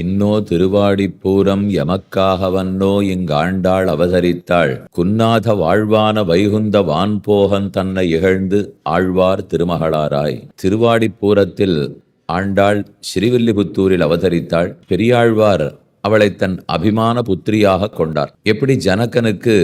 இன்னோ திருவாடிப்பூரம் எமக்காகவன்னோ இங்காண்டாள் அவதரித்தாள். குன்னாத வாழ்வான வைகுந்த வான்போகன் தன்னை இகழ்ந்து ஆழ்வார் திருமகளாராய். திருவாடிப்பூரத்தில் ஆண்டாள் ஸ்ரீவில்லிபுத்தூரில் அவதரித்தாள். பெரியாழ்வார் அவளை தன் அபிமான புத்திரியாக கொண்டார். எப்படி ஜனகனுக்கு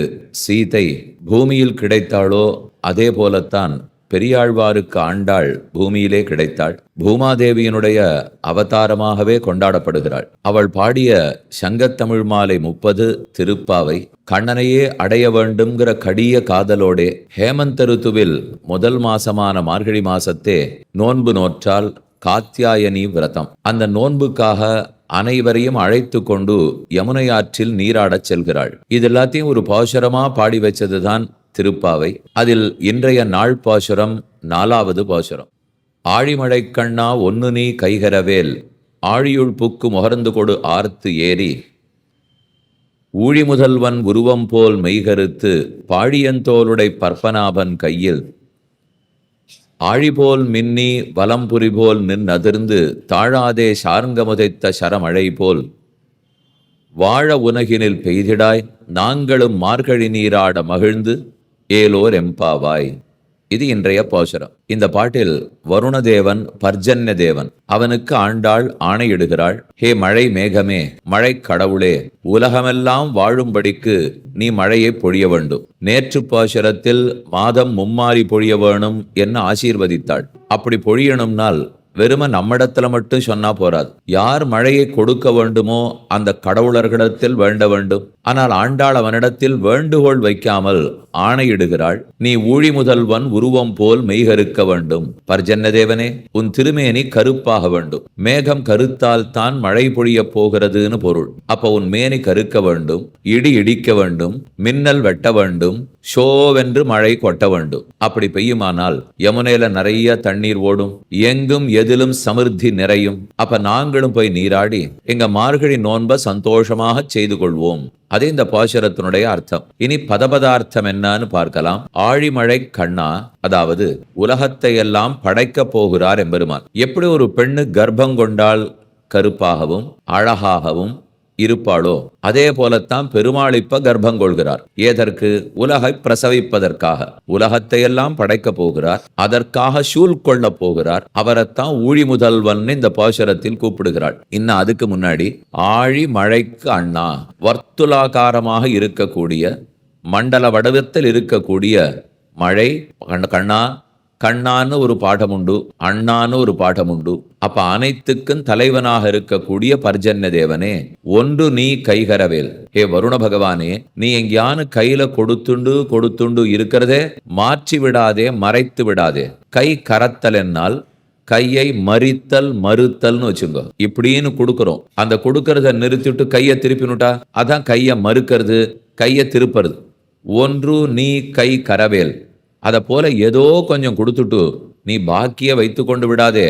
சீதை பூமியில் கிடைத்தாளோ அதே போலத்தான் பெரியாழ்வாருக்கு ஆண்டாள் பூமியிலே கிடைத்தாள். பூமாதேவியினுடைய அவதாரமாகவே கொண்டாடப்படுகிறாள். அவள் பாடிய சங்கத்தமிழ் மாலை முப்பது திருப்பாவை கண்ணனையே அடைய வேண்டும்ங்கிற கடிய காதலோடே ஹேமந்த ருத்துவில் முதல் மாசமான மார்கழி மாசத்தே நோன்பு நோற்றால் காத்தியாயனி விரதம். அந்த நோன்புக்காக அனைவரையும் அழைத்து கொண்டு யமுனை ஆற்றில் நீராடச் செல்கிறாள். இது எல்லாத்தையும் ஒரு பாசுரமா பாடி வச்சதுதான் திருப்பாவை. அதில் இன்றைய நாள் பாசுரம் நாலாவது பாசுரம். ஆழிமழை கண்ணா ஒன்னு நீ கைகரவேல் ஆழியுள் புக்கு முகர்ந்து கொடு ஆர்த்து ஏறி. ஊழி முதல்வன் உருவம் போல் மெய்கருத்து பாழியந்தோளுடை பற்பனாபன் கையில். ஆழிபோல் மின்னி வலம்புரி போல் நின்னதிர்ந்து தாழாதே சார்ங்கமுதைத்த சரமழை போல். வாழ உலகினில் பெய்திடாய் நாங்களும் மார்கழி நீராட மகிழ்ந்து. ஏலோர் எம்பாவாய். இது இன்றைய போஷரம் இந்த பாட்டில் வருணதேவன் பர்ஜன்ய தேவன் அவனுக்கு ஆண்டாள் ஆணையிடுகிறாள். ஹே மழை மேகமே மழை கடவுளே உலகமெல்லாம் வாழும்படிக்கு நீ மழையை பொழிய வேண்டும். நேற்று பாசுரத்தில் மாதம் மும்மாறி பொழிய வேணும் என்ன ஆசீர்வதித்தாள். அப்படி பொழியணும்னால் வெறும நம்மிடத்துல மட்டும் சொன்னா போறாது. யார் மழையை கொடுக்க வேண்டுமோ அந்த கடவுளர்களிடத்தில் வேண்ட வேண்டும். ஆனால் ஆண்டாள் அவனிடத்தில் வேண்டுகோள் வைக்காமல் ஆணையிடுகிறாள். நீ ஊழி முதல்வன் உருவம் போல் மெய்கருக்க வேண்டும். பர்ஜன்னதேவனே உன் திருமேனி கருப்பாக வேண்டும். மேகம் கருத்தால் தான் மழை பொழிய போகிறதுன்னு பொருள். அப்ப உன் மேனி கருக்க வேண்டும் இடி இடிக்க வேண்டும் மின்னல் வெட்ட வேண்டும் ஷோவென்று மழை கொட்ட வேண்டும். அப்படி பெய்யுமானால் யமுனையில நிறைய தண்ணீர் ஓடும். எங்கும் எதிலும் சமிருத்தி நிறையும். அப்ப நாங்களும் போய் நீராடி எங்க மார்கழி நோன்ப சந்தோஷமாக செய்து கொள்வோம். அதே இந்த பாசுரத்தினுடைய அர்த்தம். இனி பதபதார்த்தம் என்னன்னு பார்க்கலாம். ஆழிமழை கண்ணா அதாவது உலகத்தை எல்லாம் படைக்க போகிறார் எம்பெருமான். எப்படி ஒரு பெண்ணு கர்ப்பம் கொண்டால் கருப்பாகவும் அழகாகவும் இருப்பாளோ? அதே போலத்தான் பெருமாள் இப்ப கர்ப்பம் கொள்கிறார். ஏதற்கு? உலகை பிரசவிப்பதற்காக. உலகத்தை எல்லாம் படைக்க போகிறார். அதற்காக சூழ் கொள்ள போகிறார். அவரைத்தான் ஊழி முதல்வன் இந்த பாசுரத்தில் கூப்பிடுகிறாள். இன்னும் அதுக்கு முன்னாடி ஆழி மழைக்கு அண்ணா வர்த்துலாகாரமாக இருக்கக்கூடிய மண்டல வடிவத்தில் இருக்கக்கூடிய மழை கண்ணா கண்ணான்னு ஒரு பாடம் உண்டு அண்ணான்னு ஒரு பாடம் உண்டு அப்ப அனைத்துக்கும் தலைவனாக இருக்கக்கூடிய பர்ஜன்ய தேவனே ஒன்று நீ கைகரவேல். ஹே வருண பகவானே நீ எங்கேயானு கையில கொடுத்துண்டு கொடுத்துண்டு இருக்கிறதே மாற்றி விடாதே மறைத்து விடாதே. கை கரத்தல் என்னால் கையை மறித்தல் மறுத்தல்னு வச்சுங்க. இப்படின்னு கொடுக்கறோம். அந்த கொடுக்கறத நிறுத்திட்டு கையை திருப்பினுட்டா அதான் கையை மறுக்கிறது கையை திருப்புறது. ஒன்று நீ கை கரவேல். அதை போல ஏதோ கொஞ்சம் கொடுத்துட்டு நீ பாக்கிய வைத்து கொண்டு விடாதே.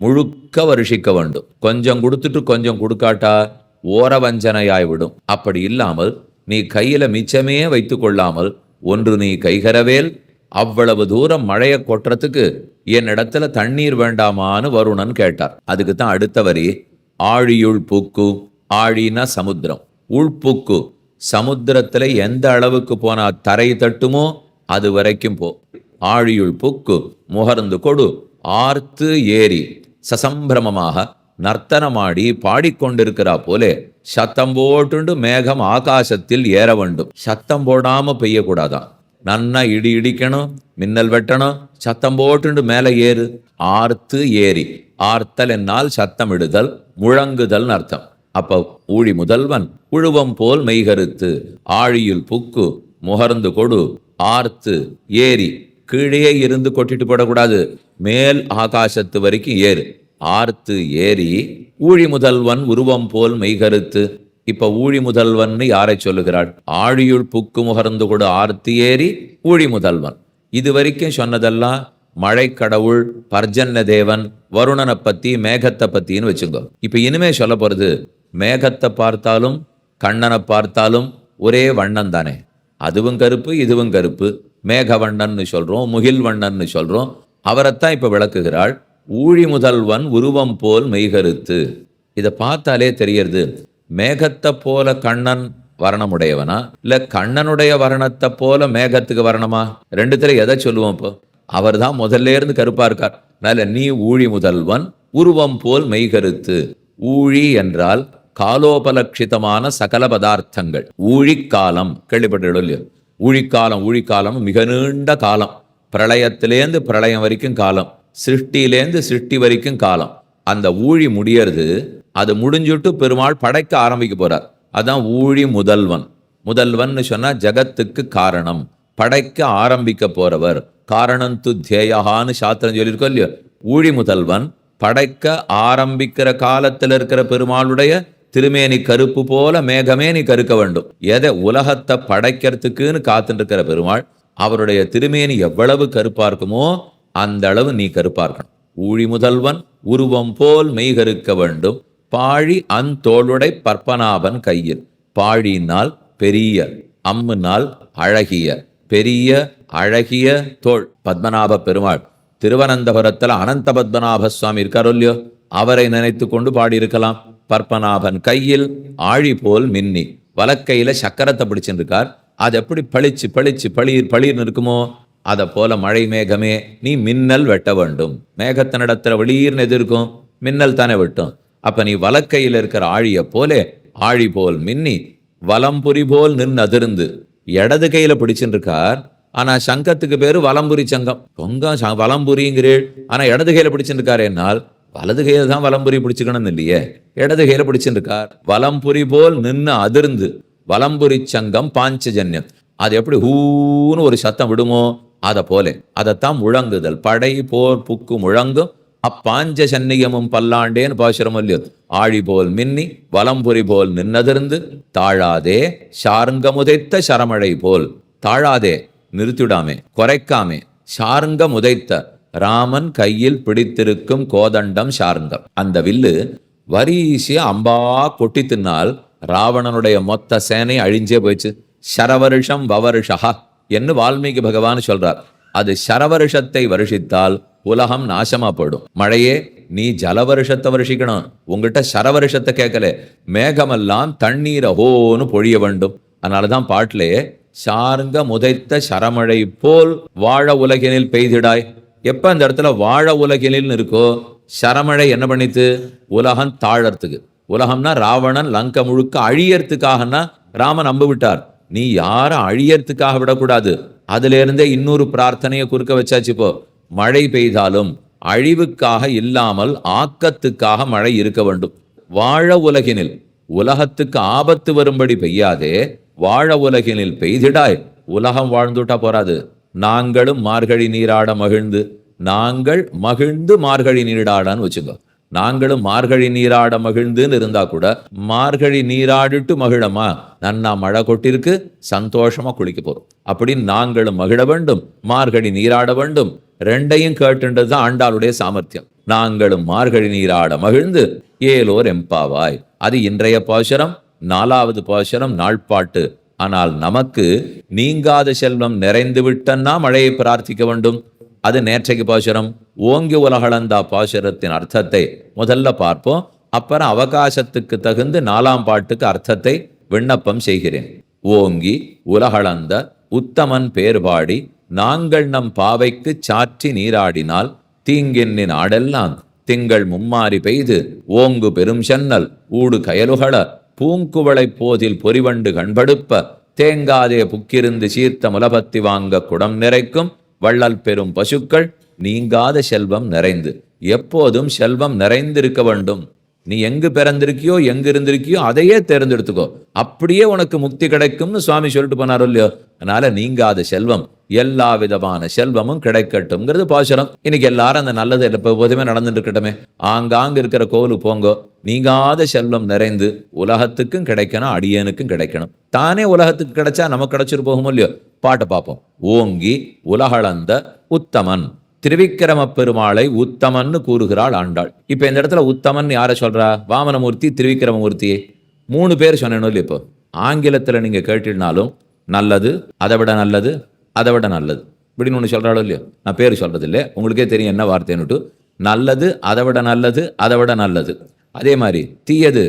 முழுக்க வருஷிக்க வேண்டும். கொஞ்சம் கொடுத்துட்டு கொஞ்சம் கொடுக்காட்டா ஓர வஞ்சனையாய் விடும் அப்படி இல்லாமல் நீ கையில மிச்சமே வைத்து கொள்ளாமல் ஒன்று நீ கைகரவேல் அவ்வளவு தூரம் மழையை கொட்டுறதுக்கு என்னிடத்துல தண்ணீர் வேண்டாமான்னு வருணன் கேட்டார். அதுக்கு தான் அடுத்த வரி ஆழியுள் பூக்கு ஆழினா சமுத்திரம். உள்பூக்கு சமுத்திரத்துல எந்த அளவுக்கு போனா தரை தட்டுமோ அது வரைக்கும் போ. ஆழியுள் புக்கு முகர்ந்து கொடு ஆர்த்து ஏறி. சசம்பிரமமாக நர்த்தனமாடி பாடிக்கொண்டிருக்கிறா போலே சத்தம் போட்டுண்டு மேகம் ஆகாசத்தில் ஏற வேண்டும். சத்தம் போடாம பெய்யக்கூடாதான். நன்னா இடி இடிக்கணும் மின்னல் வெட்டணும் சத்தம் போட்டுண்டு மேலே ஏறு. ஆர்த்து ஏறி ஆர்த்தல் என்னால் சத்தம் இடுதல் முழங்குதல் அர்த்தம் அப்ப ஊழி முதல்வன் உழுவம் போல் மெய்கருத்து ஆழியில் புக்கு முகர்ந்து கொடு ஆர்த்து ஏறி கீழே இருந்து கொட்டிட்டு போடக்கூடாது. மேல் ஆகாசத்து வரைக்கும் ஏறு. ஆர்த்து ஏறி ஊழி முதல்வன் உருவம் போல் மெய்கருத்து. இப்ப ஊழி முதல்வன் யாரை சொல்லுகிறாள்? ஆழியுள் புக்கு முகர்ந்து கொடு ஆர்த்தி ஏறி ஊழி முதல்வன். இது வரைக்கும் சொன்னதெல்லாம் மழை கடவுள் பர்ஜன்ன தேவன் வருணனை பத்தி மேகத்தை பத்தின்னு வச்சுக்கோ. இப்ப இனிமே சொல்ல போறது மேகத்தை பார்த்தாலும் கண்ணனை பார்த்தாலும் ஒரே வண்ணம் தானே. அதுவும் கருப்பு இதுவும் கருப்பு. மேகவண்ணன்னு சொல்றோம் முகில் வண்ணன்னு சொல்றோம். அவரைத்தான் இப்போ விளக்குகிறாள். ஊழி முதல்வன் உருவம் போல் மெய்கருத்து. இதை பார்த்தாலே தெரியறது மேகத்தை போல கண்ணன் வர்ணமுடையவனா? இல்லை கண்ணனுடைய வர்ணத்தை போல மேகத்துக்கு வர்ணமா? ரெண்டுத்துல எதை சொல்லுவோம் இப்போ? அவர் தான் முதல்ல இருந்து கருப்பா இருக்கார். அதனால நீ ஊழி முதல்வன் உருவம் போல் மெய்கருத்து. ஊழி என்றால் காலோபலட்சிதமான சகல பதார்த்தங்கள். ஊழிக்காலம் கேள்விப்பட்டு இல்லையோ? ஊழிக்காலம் ஊழிக்காலம் மிக நீண்ட காலம். பிரளயத்திலேருந்து பிரளயம் வரைக்கும் காலம். சிருஷ்டியிலேருந்து சிருஷ்டி வரைக்கும் காலம். அந்த ஊழி முடியறது அது முடிஞ்சுட்டு பெருமாள் படைக்க ஆரம்பிக்க போறார். அதான் ஊழி முதல்வன். முதல்வன் சொன்னா ஜகத்துக்கு காரணம். படைக்க ஆரம்பிக்க போறவர். காரணம் து தேயகான்னு சாஸ்திரம் சொல்லியிருக்கோம் இல்லையோ? ஊழி முதல்வன் படைக்க ஆரம்பிக்கிற காலத்தில் இருக்கிற பெருமாளுடைய திருமேனி கருப்பு போல மேகமே நீ கருக்க வேண்டும். எதை உலகத்தை படைக்கிறதுக்குன்னு காத்துட்டு இருக்கிற பெருமாள் அவருடைய திருமேனி எவ்வளவு கருப்பா இருக்குமோ அந்த அளவு நீ கருப்பா இருக்கணும் ஊழி முதல்வன் உருவம் போல் மெய்கருக்க வேண்டும். பாழி அந்தோளுடை பற்பனாபன் கையில். பாழினால் பெரிய அம்முனால் அழகிய பெரிய அழகிய தோள். பத்மநாப பெருமாள் திருவனந்தபுரத்தில் அனந்த பத்மநாப சுவாமி இருக்காரோ இல்லையோ? அவரை நினைத்து கொண்டு பாடியிருக்கலாம். பற்பநாபன் கையில் ஆழி போல் மின்னி. வலக்கையில சக்கரத்தை பிடிச்சிருக்கார் அது எப்படி பளிச்சு பளிச்சு பளிர் பளிர்னு இருக்குமோ அதை போல மழை மேகமே நீ மின்னல் வெட்ட வேண்டும். மேகத்தினிடத்துல வெளியீர்னு எது இருக்கும் மின்னல் தானே வெட்டும். அப்ப நீ வலக்கையில் இருக்கிற ஆழிய போலே ஆழி போல் மின்னி வலம்புரி போல் நின்று அதிர்ந்து இடது கையில பிடிச்சிருக்கார் இருக்கார் ஆனா சங்கத்துக்கு பேரு வலம்புரி சங்கம். பொங்க ச- வலம்புரிங்கிறீள். ஆனா இடது கையில பிடிச்சிட்டு என்னால். வலது கையில தான் வலம்புரி பிடிச்சுக்கணும்னு இல்லையே? இடது கையில பிடிச்சிருக்கார். வலம்புரி போல் நின்று அதிர்ந்து. வலம்புரி சங்கம் பாஞ்சஜன்யம். அது எப்படி ஹூன்னு ஒரு சத்தம் விடுமோ? அதை போல. அதைத்தான் முழங்குதல். படை போர் புக்கு முழங்கும். அப்பாஞ்ச சன்னியமும் பல்லாண்டேன்னு பாசுரம் இல்லையோ? ஆழி போல் மின்னி வலம்புரி போல் நின்னதிர்ந்து தாழாதே சாருங்கமுதைத்த சரமழை போல். தாழாதே நிறுத்திடாமே குறைக்காமே சாருங்கமுதைத்த ராமன் கையில் பிடித்திருக்கும் கோதண்டம் சார்ந்தம். அந்த வில்லு வரிசையா அம்பா கொட்டி தின்னால் ராவணனுடைய மொத்த சேனை அழிஞ்சே போயிடுச்சு. சரவருஷம் வவருஷா என்று வால்மீகி பகவான் சொல்றார். அது சரவருஷத்தை வருஷித்தால் உலகம் நாசமா போயிடும். மழையே நீ ஜலவருஷத்தை வருஷிக்கணும். உங்ககிட்ட சரவருஷத்தை கேட்கல. மேகமெல்லாம் தண்ணீரை ஹோன்னு பொழிய வேண்டும். அதனாலதான் பாட்டிலே சார்ந்த முதைத்த சரமழை போல் வாழ உலகினில் பெய்திடாய். எப்போ அந்த இடத்துல வாழ உலகினில் இருக்கோ சரமழை என்ன பண்ணித்து? உலகம் தாழறதுக்கு. உலகம்னா ராவணன் லங்கை முழுக்க அழியறதுக்காகனா ராமன் நம்ப விட்டார். நீ யாரும் அழியறதுக்காக விடக்கூடாது? அதுலேருந்தே இன்னொரு பிரார்த்தனையை குறுக்க வச்சாச்சு இப்போ. மழை பெய்தாலும் அழிவுக்காக இல்லாமல் ஆக்கத்துக்காக மழை இருக்க வேண்டும். வாழ உலகினில் உலகத்துக்கு ஆபத்து வரும்படி பெய்யாதே வாழ உலகினில் பெய்திடாய். உலகம் வாழ்ந்துட்டா போறாது. நாங்களும் மார்கழி நீராட மகிழ்ந்து நாங்கள் மகிழ்ந்து மார்கழி நீராடான்னு வச்சுக்கோ. நாங்களும் மார்கழி நீராட மகிழ்ந்துன்னு இருந்தா கூட மார்கழி நீராடிட்டு மகிழமா? நன்னா மழை கொட்டிருக்கு சந்தோஷமா குளிக்க போறோம். அப்படின்னு நாங்களும் மகிழ வேண்டும் மார்கழி நீராட வேண்டும். ரெண்டையும் கேட்டுன்றது தான் ஆண்டாளுடைய சாமர்த்தியம். நாங்களும் மார்கழி நீராட மகிழ்ந்து ஏலோர் எம்பாவாய் அது இன்றைய பாசுரம் நாலாவது பாசுரம் நாள்பாட்டு. ஆனால் நமக்கு நீங்காத செல்வம் நிறைந்து விட்டன்னா மழையை பிரார்த்திக்க வேண்டும். அது நேற்றைக்கு பாசுரம் ஓங்கி உலகளந்தா பாசுரத்தின் அர்த்தத்தை முதல்ல பார்ப்போம். அப்புறம் அவகாசத்துக்கு தகுந்து நாலாம் பாட்டுக்கு அர்த்தத்தை விண்ணப்பம் செய்கிறேன். ஓங்கி உலகளந்த உத்தமன் பேர்பாடி நாங்கள் நம் பாவைக்கு சாற்றி நீராடினால் தீங்கின்னின் ஆடெல்லாம் திங்கள் மும்மாரி பெய்து ஓங்கு பெரும் சென்னல் ஊடு கயலுகள பூங்குவளைப் போதில் பொறிவண்டு கண்படுப்ப தேங்காதே புக்கிருந்து சீர்த்த முலபத்தி வாங்க குடம் நிறைக்கும் வள்ளல் பெரும் பசுக்கள் நீங்காத செல்வம் நிறைந்து. எப்போதும் செல்வம் நிறைந்திருக்க வேண்டும். நீ எங்கு பிறந்திருக்கியோ எங்கு இருந்திருக்கியோ அதையே தேர்ந்தெடுத்துக்கோ. அப்படியே உனக்கு முக்தி கிடைக்கும்னு சுவாமி சொல்லிட்டு போனாரோ இல்லையோ? அதனால நீங்காத செல்வம் எல்லா விதமான செல்வமும் கிடைக்கட்டும்ங்கிறது பாசுரம். இன்னைக்கு எல்லாரும் அந்த நல்லது எப்போதுமே நடந்துட்டு இருக்கட்டுமே. ஆங்காங்க இருக்கிற கோவிலுக்கு போங்கோ. நீங்காத செல்வம் நிறைந்து உலகத்துக்கும் கிடைக்கணும் அடியனுக்கும் கிடைக்கணும். தானே உலகத்துக்கு கிடைச்சா நமக்கு கிடைச்சிட்டு போகுமோ இல்லையோ? பாட்டை பார்ப்போம் ஓங்கி உலகளந்த உத்தமன். திருவிக்கிரம பெருமாளை உத்தமன்னு கூறுகிறாள் ஆண்டாள். இப்போ இந்த இடத்துல உத்தமன் யாரை சொல்றா? வாமனமூர்த்தி திருவிக்கிரமமூர்த்தி மூணு பேர் சொன்னேன் இல்லை இப்போ? ஆங்கிலத்தில் நீங்கள் கேட்டினாலும் நல்லது அதை விட நல்லது அதை விட நல்லது. இப்படின்னு ஒன்று சொல்கிறாளோ இல்லையோ? நான் பேர் சொல்றது இல்லை உங்களுக்கே தெரியும் என்ன வார்த்தைன்னுட்டு. நல்லது அதை விட நல்லது அதை விட நல்லது. அதே மாதிரி தீயது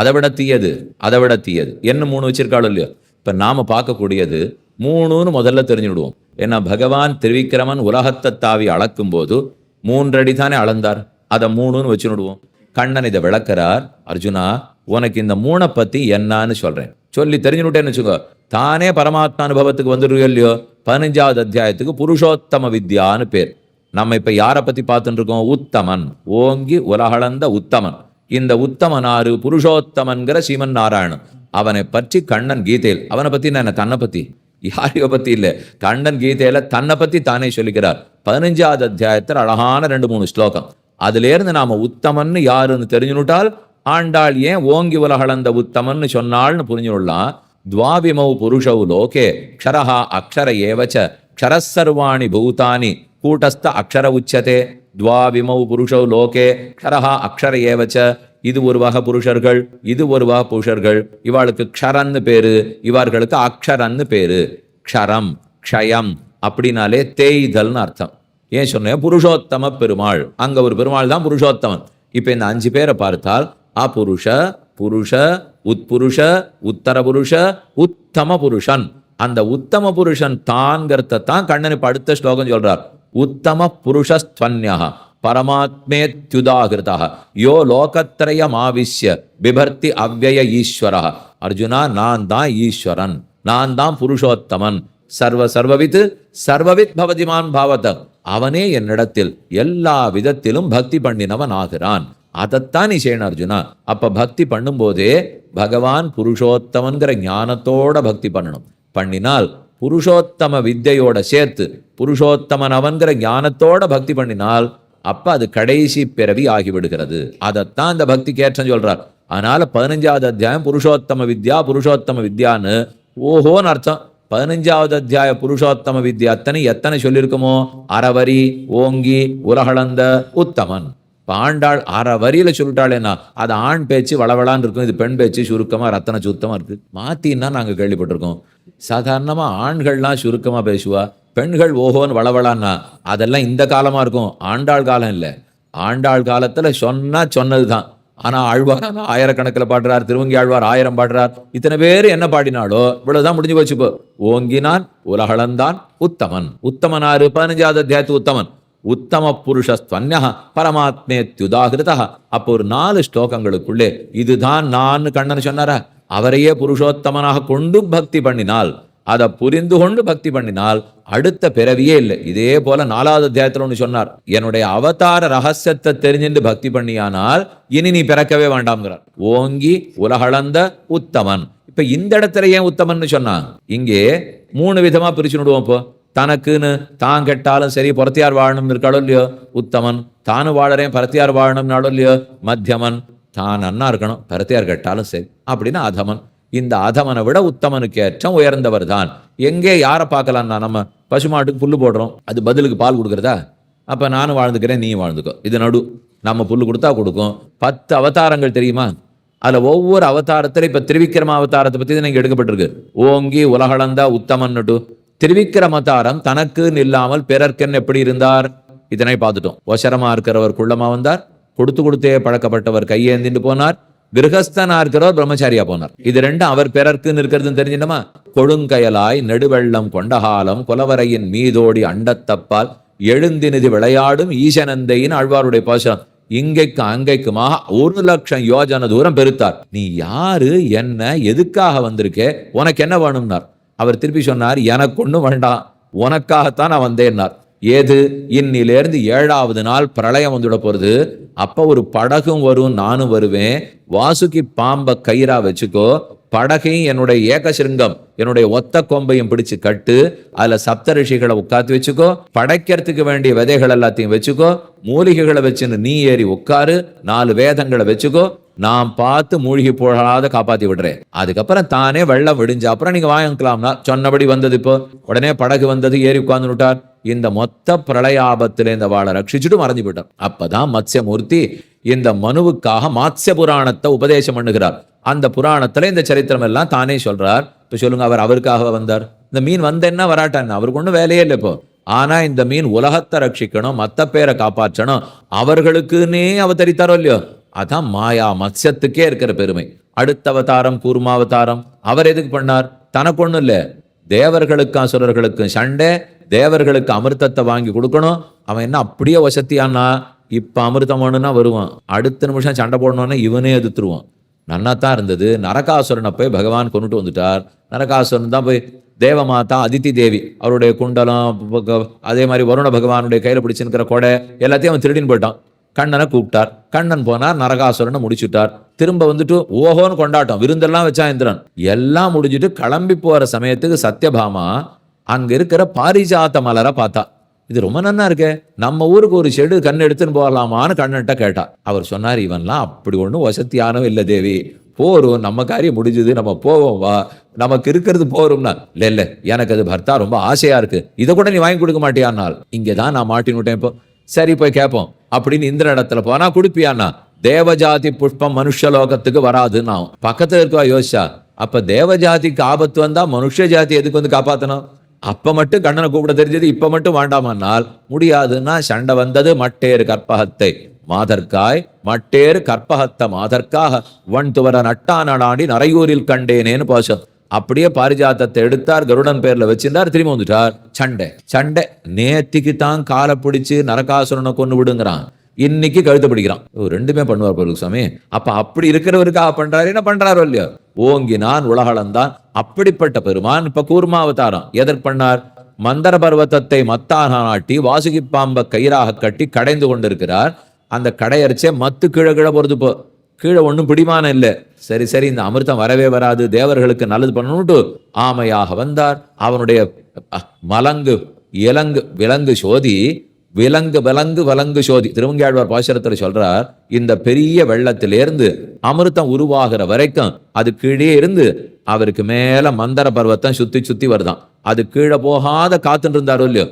அதை விட தீயது அதை விட தீயது. என்ன மூணு வச்சிருக்காளோ இல்லையோ? இப்போ நாம பார்க்கக்கூடியது மூணுன்னு முதல்ல தெரிஞ்சுடுவோம் ஏன்னா பகவான் திருவிக்கிரமன் உலகத்தை தாவி அளக்கும் போது மூன்றடி தானே அளந்தார். அதை மூணுன்னு வச்சுடுவோம் கண்ணன் இதை விளக்கிறார் அர்ஜுனா உனக்கு இந்த மூணை பத்தி என்னன்னு சொல்றேன். சொல்லி தெரிஞ்சுட்டேன்னு வச்சுக்கோ. தானே பரமாத்மா அனுபவத்துக்கு வந்துடுவோ இல்லையோ? பதினஞ்சாவது அத்தியாயத்துக்கு புருஷோத்தம வித்யான்னு பேர். நம்ம இப்ப யாரை பத்தி பார்த்துட்டு இருக்கோம் உத்தமன். ஓங்கி உலகளந்த உத்தமன். இந்த உத்தமனாரு புருஷோத்தமன்கிற சீமன் நாராயணன். அவனை பற்றி கண்ணன் கீதையில். அவனை பத்தி என்ன? தன்னை பத்தி. யாரையோ பத்தி இல்லை. கண்ணன் கீதையில் தன்னை பற்றி தானே சொல்லிக்கிறார் பதினஞ்சாவது அத்தியாயத்தில் அழகான ரெண்டு மூணு ஸ்லோகம். அதிலேருந்து நாம் நாம உத்தமன்னு யாருன்னு தெரிஞ்சுனுட்டால் ஆண்டாள் ஏன் ஓங்கி உலகளந்த உத்தமன்னு சொன்னாள்னு புரிஞ்சுடலாம் துவாவிமௌ புருஷௌ லோகே க்ஷரஹா அக்ஷர ஏவச்ச க்ஷரசர்வாணி பூதானி கூட்டஸ்த அக்ஷர உச்சதே. துவாவிமௌ புருஷௌ லோகே க்ஷரஹா அக்ஷர ஏவச்ச இது ஒரு வகை புருஷர்கள் இது ஒரு வகை புருஷர்கள். இவாளுக்கு க்ஷரன்னு பேரு இவர்களுக்கு அக்ஷரன்னு பேரு. க்ஷரம் க்ஷயம் அப்படின்னாலே தேய்தல்னு அர்த்தம். ஏன் சொன்னேன்? புருஷோத்தம பெருமாள். அங்க ஒரு பெருமாள் தான் புருஷோத்தமன். இப்ப இந்த அஞ்சு பேரை பார்த்தால் அபுருஷ புருஷ உட்புருஷ உத்தர புருஷ உத்தம புருஷன். அந்த உத்தம புருஷன் தான்கிறத தான் கண்ணன் இப்ப அடுத்த ஸ்லோகம் சொல்றார். உத்தம புருஷஸ்துவன்யா பரமாத்மேத்யுதாகிருதா. யோ லோகத்திரயமாவிஷ்ய ஆவிஷ்ய பிபர்த்தி அவ்வய ஈஸ்வரா. அர்ஜுனா நான் தான் ஈஸ்வரன். நான் தான் புருஷோத்தமன். சர்வ சர்வவித் சர்வவித் பவதிமான் பாவத. அவனே என்னிடத்தில் எல்லா விதத்திலும் பக்தி பண்ணினவன் ஆகிறான். அதைத்தான் நீ செய்யணும் அர்ஜுனா. அப்ப பக்தி பண்ணும்போதே பகவான் புருஷோத்தமன்கிற ஞானத்தோட பக்தி பண்ணணும். பண்ணினால் புருஷோத்தம வித்தையோட சேர்த்து புருஷோத்தமன் அவன்கிற ஞானத்தோட பக்தி பண்ணினால் அப்போ அது கடைசி பிறவி ஆகிவிடுகிறது. அதைத்தான் அந்த பக்திக்கு ஏற்றம் சொல்கிறார் அதனால பதினஞ்சாவது அத்தியாயம் புருஷோத்தம வித்யா புருஷோத்தம வித்யான்னு ஓஹோன்னு அர்த்தம். பதினஞ்சாவது அத்தியாய புருஷோத்தம வித்யா அத்தனை எத்தனை சொல்லியிருக்குமோ? அறவரி ஓங்கி உலகளந்த உத்தமன். பாண்டாள் அறவரியில அரை வரியில சொல்லிட்டாளேன்னா அது ஆண் பேச்சு வளவளான்னு இருக்கும். இது பெண் பேச்சு சுருக்கமா ரத்தன சுத்தமாக இருக்கு. மாத்தின்னா நாங்கள் கேள்விப்பட்டிருக்கோம். சாதாரணமா ஆண்கள்லாம் சுருக்கமா பேசுவா? பெண்கள் ஓஹோன்னு வளவளான்னா அதெல்லாம் இந்த காலமாக இருக்கும். ஆண்டாள் காலம் இல்லை. ஆண்டாள் காலத்தில் சொன்னால் சொன்னது சொன்னதுதான். ஆனால் ஆழ்வார் ஆயிரக்கணக்கில் பாடுறார் திருவங்கி ஆழ்வார் ஆயிரம் பாடுறார். இத்தனை பேர் என்ன பாடினாலோ இவ்வளவுதான் முடிஞ்சு போச்சுப்போ ஓங்கினான் உலகளந்தான் உத்தமன். உத்தமனாரு பதினஞ்சாவது அத்தியாயத்து உத்தமன். உத்தம புருஷஸ்துவன்யா பரமாத்மேத்யுதாகிருதா அப்போ ஒரு நாலு ஸ்லோகங்களுக்குள்ளே இதுதான் நான் கண்ணன் சொன்னாரா? அவரையே புருஷோத்தமனாக கொண்டும் பக்தி பண்ணினால் அதை புரிந்து கொண்டு பக்தி பண்ணினால் அடுத்த பிறவியே இல்லை. இதே போல நாலாவது அத்தியாயத்தில் ஒன்று சொன்னார். என்னுடைய அவதார ரகசியத்தை தெரிஞ்சுட்டு பக்தி பண்ணியானால் இனி நீ பிறக்கவே வேண்டாம்ங்கிறார். ஓங்கி உலகளந்த உத்தமன். இப்ப இந்த இடத்துல ஏன் உத்தமன்னு சொன்னான் இங்கே மூணு விதமா பிரிச்சு விடுவோம் இப்போ. தனக்குன்னு தான் கெட்டாலும் சரி புறத்தியார் வாழணும் இருக்காளோ இல்லையோ? உத்தமன். தானும் வாழறேன் பரத்தியார் வாழணும்னாலும் இல்லையோ? மத்தியமன். தான் நன்னா இருக்கணும் பரத்தியார் கெட்டாலும் சரி. அப்படின்னு அதமன். இந்த அதமனை விட உத்தமனுக்கு ஏற்றம் உயர்ந்தவர் தான் எங்கே யாரை பார்க்கலாம்னா நம்ம பசுமாட்டுக்கு புல் போடுறோம். அது பதிலுக்கு பால் கொடுக்குறதா? அப்போ நானும் வாழ்ந்துக்கிறேன் நீயும் வாழ்ந்துக்கோ. இது நடு. நம்ம புல் கொடுத்தா கொடுக்கும். பத்து அவதாரங்கள் தெரியுமா? அதில் ஒவ்வொரு அவதாரத்துல இப்போ திருவிக்கிரம அவதாரத்தை பற்றி தான் இங்கே எடுக்கப்பட்டிருக்கு. ஓங்கி உலகளந்தா உத்தமன்னுட்டு. திருவிக்கிரமதாரம் தனக்குன்னு இல்லாமல் பிறர்க்கன் எப்படி இருந்தார்? இதனை பார்த்துட்டோம். ஒசரமாக இருக்கிறவர் குள்ளமாக வந்தார். கொடுத்து கொடுத்தே பழக்கப்பட்டவர் கையேந்தின்னு போனார். கிரகஸ்தனா இருக்கிறவர் பிரம்மச்சாரியா போனார். இது ரெண்டும் அவர் பிறர்க்குன்னு இருக்கிறதுன்னு தெரிஞ்சிட்டோமா? கொடுங்கயலாய் நெடுவெள்ளம் கொண்டகாலம் குலவரையின் மீதோடி அண்டத்தப்பால் எழுந்தினிதி விளையாடும் ஈசனந்தையின் ஆழ்வாருடைய பாசனம் இங்கைக்கு அங்கைக்குமாக ஒரு லட்சம் யோஜன தூரம் பெருத்தார். நீ யாரு? என்ன? எதுக்காக வந்திருக்கே? உனக்கு என்ன வேணும்னார். அவர் திருப்பி சொன்னார் எனக்கு ஒன்றும் வேண்டாம். உனக்காகத்தான் நான் வந்தேன்னார். ஏது? இன்னிலேருந்து ஏழாவது நாள் பிரளயம் வந்துட போகிறது அப்போ ஒரு படகும் வரும் நானும் வருவேன். வாசுகி பாம்பை கயிறா வச்சுக்கோ. படகையும் என்னுடைய ஏகசிருங்கம் என்னுடைய ஒத்த கொம்பையும் பிடிச்சு கட்டு அதுல சப்த ரிஷிகளை உட்காந்து வச்சுக்கோ. படைக்கிறதுக்கு வேண்டிய விதைகள் எல்லாத்தையும் வச்சுக்கோ. மூலிகைகளை வச்சுன்னு நீ ஏறி உட்காரு நாலு வேதங்களை வச்சுக்கோ. நான் பார்த்து மூழ்கி போகாத காப்பாத்தி விடுறேன். அதுக்கப்புறம் தானே வெள்ளம் விடிஞ்ச அப்புறம் நீங்க வாங்கிக்கலாம்னா சொன்னபடி வந்தது இப்போ. உடனே படகு வந்தது ஏறி உட்கார்ந்து விட்டார். இந்த மொத்த பிரளயாபத்துல இந்த வாழை ரட்சிச்சுட்டு மறைஞ்சு விட்டார் அப்பதான் மத்ஸ்யமூர்த்தி இந்த மனுவுக்காக மாத்ய புராணத்தை உபதேசம் பண்ணுகிறார். அந்த புராணத்துல இந்த சரித்திரம் எல்லாம் தானே சொல்றார். இப்ப சொல்லுங்க அவர் அவருக்காக வந்தார்? இந்த மீன் வந்த என்ன வராட்டான் அவருக்கு ஒன்றும் வேலையே இல்லை இப்போ. ஆனா இந்த மீன் உலகத்தை ரட்சிக்கணும் மத்த பேரை காப்பாற்றணும் அவர்களுக்குன்னே அவதரித்தாரோ இல்லையோ? அதான் மாயா மத்ஸ்யத்துக்கே இருக்கிற பெருமை. அடுத்த அவதாரம் கூர்மாவதாரம். அவர் எதுக்கு பண்ணார்? தனக்கு ஒண்ணும் இல்ல. தேவர்களுக்கும் அசுரர்களுக்கும் சண்டை தேவர்களுக்கு அமிர்தத்தை வாங்கி கொடுக்கணும். அவன் என்ன அப்படியே வசத்தியானா இப்ப அமிர்தம் வேணும்னா வருவான். அடுத்த நிமிஷம் சண்டை போடணும்னா இவனே எதிர்த்துருவான். நன்னா தான் இருந்தது. நரகாசுரனை போய் பகவான் கொண்டுட்டு வந்துட்டார். நரகாசுரன் தான் போய் தேவமாதா அதித்தி தேவி அவருடைய குண்டலம் அதே மாதிரி வருண பகவானுடைய கையில பிடிச்சிருக்கிற கொடை எல்லாத்தையும் அவன் திருடின்னு போயிட்டான். கண்ணனை கூப்பிட்டார். கண்ணன் போனார் நரகாசுரனை முடிச்சுட்டார். திரும்ப வந்துட்டு ஓஹோன்னு கொண்டாட்டம். விருந்தெல்லாம் வச்சா இந்திரன். எல்லாம் முடிஞ்சிட்டு கிளம்பி போற சமயத்துக்கு சத்யபாமா அங்க இருக்கிற பாரிஜாத்த மலரை பார்த்தா. இது ரொம்ப நன்னா இருக்கே. நம்ம ஊருக்கு ஒரு செடு கண் எடுத்துன்னு போகலாமான்னு கண்ணன்ட்ட கேட்டா. அவர் சொன்னார் இவன்லாம் அப்படி ஒன்றும் வசதியானவன் இல்லை தேவி. போரும் நம்ம காரியம் முடிஞ்சது நம்ம போவோம் வா. நமக்கு இருக்கிறது போறோம்னா. இல்ல இல்ல எனக்கு அது பர்த்தா ரொம்ப ஆசையா இருக்கு. இதை கூட நீ வாங்கி கொடுக்க மாட்டியானால் இங்கே தான் நான் மாட்டின்னு விட்டேன் இப்போ. சரி போய் கேட்போம் அப்படின்னு இந்திர இடத்துல போனா கொடுப்பியானா தேவஜாதி புஷ்பம் மனுஷலோகத்துக்கு வராதுன்னு. பக்கத்துல இருக்கவா யோசிச்சா அப்ப தேவஜாதிக்கு ஆபத்து வந்தா மனுஷ ஜாதி எதுக்கு வந்து காப்பாத்தணும்? அப்ப மட்டும் கண்ணனை கூப்பிட தெரிஞ்சது இப்ப மட்டும் வேண்டாமன்னால் முடியாதுன்னா சண்டை வந்தது மட்டேறு கற்பகத்தை. மாதர்க்காய் மட்டேறு கற்பகத்த மாதர்க்காக. வன் துவர நட்டானடாண்டி நரையூரில் கண்டேனேன்னு பாசம் அப்படியே பாரிஜாத்தத்தை எடுத்தார் கருடன் பேர்ல வச்சிருந்தார் திரும்பி வந்துட்டார். சண்டை சண்டை. நேத்திக்கு தான் காலை பிடிச்சு நரகாசுரனை கொண்டு விடுங்கிறான். இன்னைக்கு கழுத்தை பிடிக்கிறான். ஓ, ரெண்டுமே பண்ணுவார் பொருள் சாமி. அப்ப அப்படி இருக்கிறவருக்காக பண்றாரு என்ன பண்றாரோ இல்லையோ? ஓங்கினான் உலகளந்தான். அப்படிப்பட்ட பெருமான் இப்ப கூர்மாவதாரம் எதற்கு பண்ணார்? மந்தர பர்வத்தத்தை மத்தாக நாட்டி வாசுகி பாம்பை கயிறாக கட்டி கடைந்து கொண்டிருக்கிறார். அந்த கடையரிச்சே மத்து கீழே கீழே போறது கீழே ஒன்றும் பிடிமானம் இல்லை. சரி சரி இந்த அமிர்தம் வரவே வராது. தேவர்களுக்கு நல்லது பண்ணணும்ட்டு ஆமையாக வந்தார். அவனுடைய மலங்கு இலங்கு விலங்கு சோதி விலங்கு விலங்கு வலங்கு சோதி. திருவங்கியாழ்வார் பாசுரத்தில் சொல்றார் இந்த பெரிய வெள்ளத்திலிருந்து அமிர்தம் உருவாகிற வரைக்கும் அது கீழே இருந்து அவருக்கு மேல மந்தர பர்வத்தம் சுத்தி சுத்தி வருதான். அது கீழே போகாத காத்துட்டு இருந்தாரோ இல்லையோ?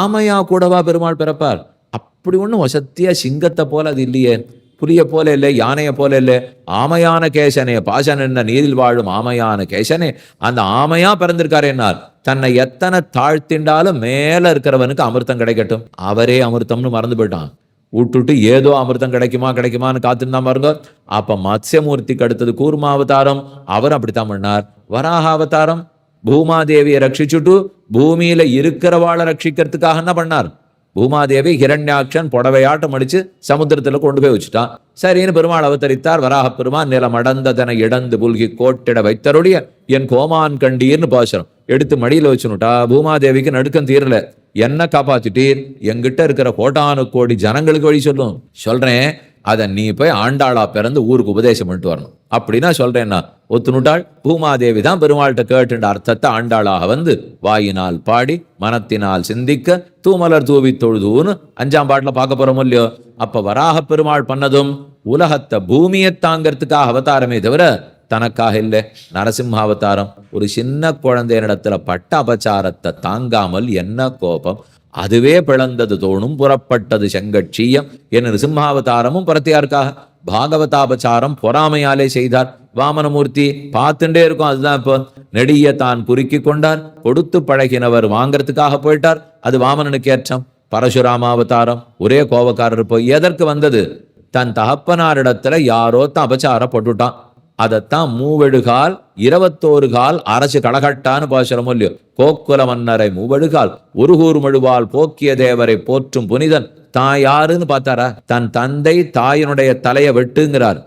ஆமையா கூடவா பெருமாள் பிறப்பார்? அப்படி ஒன்றும் வசத்தியா சிங்கத்தை போல அது இல்லையே. புரிய போல இல்லை யானையை போல இல்லை ஆமையான கேசனே பாசன் என்ன நீரில் வாழும் ஆமையான கேசனே அந்த ஆமையா பிறந்திருக்காரு என்னார் தன்னை எத்தனை தாழ்த்திண்டாலும் மேல இருக்கிறவனுக்கு அமிர்தம் கிடைக்கட்டும். அவரே அமிர்தம்னு மறந்து போயிட்டான். விட்டுட்டு ஏதோ அமிர்தம் கிடைக்குமா கிடைக்குமான்னு காத்திருந்தா பாருங்க. அப்ப மத்ஸ்யமூர்த்திக்கு அடுத்தது கூர்மா அவதாரம். அவர் அப்படித்தான் பண்ணார். வராக அவதாரம். பூமாதேவியை ரட்சிச்சுட்டு பூமியில இருக்கிறவாளை ரட்சிக்கிறதுக்காக என்ன பண்ணார். பூமாதேவி ஹிரண்யாட்சன் புடவையாட்டம் அடிச்சு சமுத்திரத்துல கொண்டு போய் வச்சுட்டான். சரின்னு பெருமாள் அவதரித்தார். வராக பெருமான் நிலம் அடந்ததனை இடந்து புல்கி கோட்டிட வைத்தருடைய என் கோமான் கண்டீர்னு பாசுரம். எடுத்து மடியில வச்சுனுட்டா பூமாதேவிக்கு நடுக்கம் தீரல. என்ன காப்பாத்திட்டீர்? எங்கிட்ட இருக்கிற கோட்டானு கோடி ஜனங்களுக்கு வழி சொல்லும். சொல்றேன் அதை நீ போய் ஆண்டாளா பிறந்து ஊருக்கு உபதேசம் பண்ணிட்டு வரணும். அப்படின்னா சொல்றேன்னா ஒத்துனுட்டாள் பூமாதேவி தான் பெருமாள்கிட்ட கேட்டுன்ற அர்த்தத்தை ஆண்டாளாக வந்து வாயினால் பாடி மனத்தினால் சிந்திக்க தூமலர் தூவி தொழுதுன்னு அஞ்சாம் பாட்டில் பார்க்க போறோம் இல்லையோ? அப்ப வராக பெருமாள் பண்ணதும் உலகத்தை பூமியை தாங்கிறதுக்காக அவதாரமே தவிர தனக்காக இல்லை. நரசிம்ஹாவதாரம் ஒரு சின்ன குழந்தையனிடத்துல பட்ட அபச்சாரத்தை தாங்காமல் என்ன கோபம்? அதுவே பிளந்தது தோணும் புறப்பட்டது செங்கட்சியம் என் நிருசிம்மாவதாரமும் புறத்தியாருக்காக பாகவதாபச்சாரம் பொறாமையாலே செய்தார். வாமனமூர்த்தி பார்த்துட்டே இருக்கும் அதுதான் இப்போ. நெடிய தான் குறுக்கி கொண்டார். கொடுத்து பழகினவர் வாங்கறதுக்காக போயிட்டார். அது வாமனனுக்கு ஏற்றம். பரசுராமாவதாரம் ஒரே கோபக்காரர் போய் எதற்கு வந்தது? தன் தகப்பனாரிடத்துல யாரோ தான் அபச்சாரப்பட்டுட்டான் அதைத்தான் மூவெடுகால் இருபத்தோரு கால் அரசு கடகட்டான்னு பாசுரம் இல்லையோ கோக்குல மன்னரை மூவெடுகால் ஒருகூர் மழுவால் போக்கிய தேவரை போற்றும் புனிதன். தான் யாருன்னு பார்த்தாரா? தன் தந்தை தாயினுடைய தலையை வெட்டுங்கிறார்.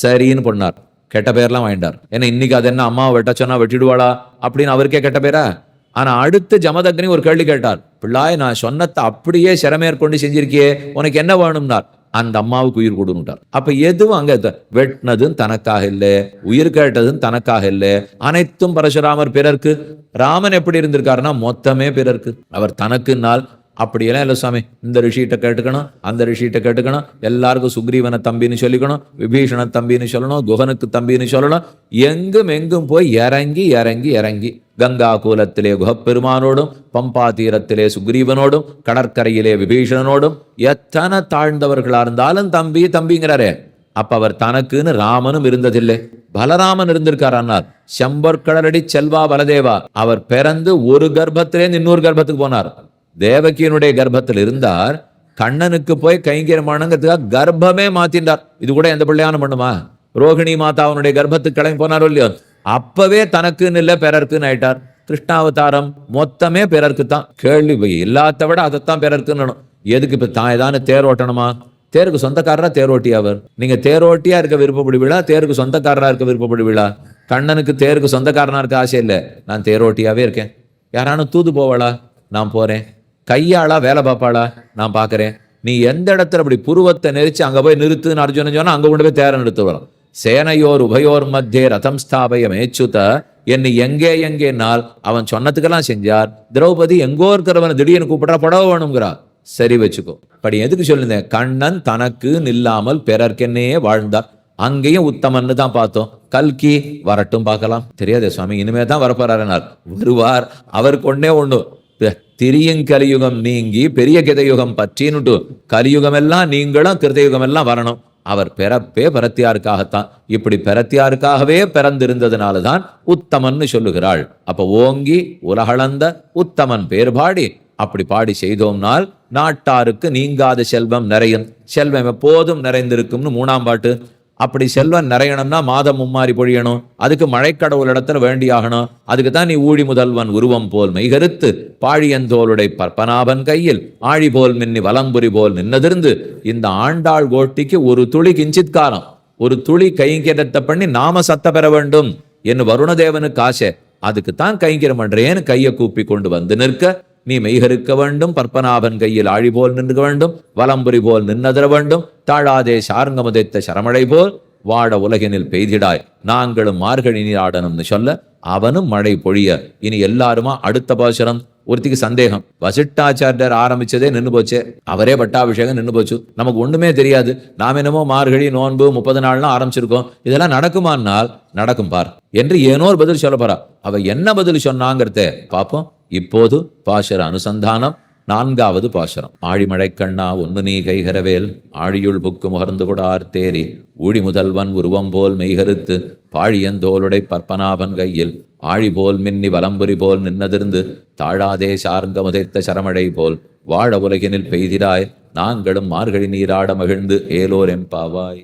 சரின்னு பண்ணார் கெட்ட பேர்லாம் வாங்கிட்டார். ஏன்னா இன்னைக்கு அது என்ன அம்மாவை வெட்ட சொன்னா வெட்டிடுவாளா? அப்படின்னு அவருக்கே கெட்ட பேரா? ஆனா அடுத்து ஜமதக்னி ஒரு கேள்வி கேட்டார். பிள்ளாய் நான் சொன்னத்தை அப்படியே சிறமேற்கொண்டு செஞ்சிருக்கியே உனக்கு என்ன வேணும்னார்? அந்த அம்மாவுக்கு உயிர் கொடுன்னுட்டார் அப்ப எதுவும் அங்க வெட்டினதும் தனக்காக இல்லை உயிர் கேட்டதும் தனக்காக இல்லை அனைத்தும் பரசுராமர் பிறர்க்கு. ராமன் எப்படி இருந்திருக்காருன்னா மொத்தமே பிறர்க்கு. அவர் தனக்குன்னால் அப்படியெல்லாம் இல்லை சுவாமி இந்த ரிஷிகிட்ட கேட்டுக்கணும் அந்த ரிஷிகிட்ட கேட்டுக்கணும் எல்லாருக்கும் சுக்ரீவனை தம்பின்னு சொல்லிக்கணும் விபீஷண தம்பின்னு சொல்லணும் குகனுக்கு தம்பின்னு சொல்லணும். எங்கும் எங்கும் போய் இறங்கி இறங்கி இறங்கி கங்கா கூலத்திலே குகப்பெருமானோடும் பம்பா தீரத்திலே சுக்ரீவனோடும் கடற்கரையிலே விபீஷணனோடும் எத்தனை தாழ்ந்தவர்களா இருந்தாலும் தம்பி தம்பிங்கிறாரே. அப்ப அவர் தனக்குன்னு ராமனும் இருந்ததில்லை. பலராமன் இருந்திருக்கார் அண்ணார். செம்பொற்கடலடி செல்வா பலதேவா. அவர் பிறந்து ஒரு கர்ப்பத்திலே இன்னொரு கர்ப்பத்துக்கு போனார். தேவகியனுடைய கர்ப்பத்தில் இருந்தார் கண்ணனுக்கு போய் கைங்கரியம் கர்ப்பமே மாத்தின்றார். இது கூட எந்த பிள்ளையான பண்ணுமா? ரோகிணி மாதா அவனுடைய கர்ப்பத்துக்கு கிளம்பி போனாரோ இல்லையோ? அப்பவே தனக்குன்னு இல்லை பிறருக்குன்னு ஆயிட்டார். கிருஷ்ணாவதாரம் மொத்தமே பிறருக்கு தான். கேள்வி போய் விட அதைத்தான் பிறருக்குன்னு எதுக்கு இப்போ தான் ஏதானு தேர் ஓட்டணுமா? தேருக்கு சொந்தக்காரரா தேரோட்டி அவர்? நீங்க தேரோட்டியா இருக்க விருப்பப்படுவீளா? தேருக்கு சொந்தக்காரரா இருக்க விருப்பப்படுவீளா? கண்ணனுக்கு தேருக்கு சொந்தக்காரனா இருக்க ஆசை இல்லை. நான் தேரோட்டியாவே இருக்கேன். யாரானும் தூது போவாளா? நான் போறேன். கையாளா வேலை பார்ப்பாளா? நான் பார்க்கறேன். நீ எந்த இடத்துல அப்படி புருவத்தை நெரிச்சு அங்கே போய் நிறுத்துன்னு அர்ஜுனன் சொன்னால் அங்கே கொண்டு போய் தேர நிறுத்து வரும். சேனையோர் உபயோர் மத்தியே ரதம் ஸ்தாபய மேச்சுத என்னை எங்கே எங்கேனால் அவன் சொன்னதுக்கெல்லாம் செஞ்சார். திரௌபதி எங்கோ இருக்கிறவனை திடீர்னு கூப்பிட்டா புடவை வேணுங்கிறா சரி வச்சுக்கோ. படி எதுக்கு சொல்லுந்தேன் கண்ணன் தனக்கு நில்லாமல் பிறர்க்கென்னே வாழ்ந்தார். அங்கேயும் உத்தமன்னு தான் பார்த்தோம். கல்கி வரட்டும் பார்க்கலாம். தெரியாதே சுவாமி இனிமே தான் வரப்போறாருனார். வருவார். அவர் கொண்டே ஒன்று திரியும் கலியுகம் நீங்கி பெரிய கிருதயுகம் பற்றின்னுட்டு கலியுகம் எல்லாம் நீங்களும் கிருதயுகம் எல்லாம் வரணும். அவர் பிறப்பே பரத்தியாருக்காகத்தான் இப்படி பிறத்தியாருக்காகவே பிறந்திருந்ததுனால தான் உத்தமன்னு சொல்லுகிறாள். அப்ப ஓங்கி உலகளந்த உத்தமன் பேர் பாடி அப்படி பாடி செய்தோம்னால் நாட்டாருக்கு நீங்காத செல்வம் நிறையும். செல்வம் எப்போதும் நிறைந்திருக்கும்னு மூணாம் பாட்டு. அப்படி செல்வம் நிறையணும்னா மாதம் மும்மாறி பொழியணும். அதுக்கு மழைக்கடவுள் இடத்துல வேண்டியாகணும் அதுக்கு தான் நீ ஊழி முதல்வன் உருவம் போல் மெய்கருத்து. பாழியந்தோளுடைய பற்பனாபன் கையில் ஆழி போல் மின்னி வலம்புரி போல் நின்னதிருந்து இந்த ஆண்டாள் கோட்டிக்கு ஒரு துளி கிஞ்சித்காரம். ஒரு துளி கைங்கரத்தை பண்ணி நாம சத்த பெற வேண்டும். என்று வருணதேவனுக்கு ஆசை. அதுக்கு தான் கைங்கரம் பண்றேன்னு கையை கூப்பி கொண்டு வந்து நிற்க. நீ மெய்கருக்க வேண்டும் பற்பனாபன் கையில் ஆழி போல் நின்று வேண்டும் வலம்புரி போல் நின்னதர வேண்டும் தாழாதே சார்ங்கமுதைத்த சரமழை போல் வாட உலகினில் பெய்திடாய். நாங்களும் மார்கழி நீராடணும்னு சொல்ல அவனும் மழை பொழிய. இனி எல்லாருமா அடுத்த பாசுரம்? ஒருத்திக்கு சந்தேகம். வசிட்டாச்சாரியர் ஆரம்பிச்சதே நின்று போச்சே. அவரே பட்டாபிஷேகம் நின்று போச்சு. நமக்கு ஒண்ணுமே தெரியாது. நாம் என்னமோ மார்கழி நோன்பு முப்பது நாள்லாம் ஆரம்பிச்சிருக்கோம். இதெல்லாம் நடக்குமானால் நடக்கும் பார். என்று ஏனோ ஒரு பதில் சொல்ல போறா. அவ என்ன பதில் சொன்னாங்கிறத பார்ப்போம் இப்போது பாஷர அனுசந்தானம் நான்காவது பாசரம் ஆழிமழை கண்ணா ஒன்று நீ கைகரவேல் ஆழியுள் புக்கு முகர்ந்து கொடார் தேரி ஊழி முதல்வன் உருவம் போல் மெய்கருத்து பாழியந்தோளுடை பற்பனாபன் கையில் ஆழி போல் மின்னி வலம்புரி போல் நின்னதிருந்து தாழாதே சார்ந்த முதைத்த சரமழை போல் வாழ உலகினில் பெய்திராய் நாங்களும் மார்கழி நீராட மகிழ்ந்து ஏலோர் எம்பாவாய்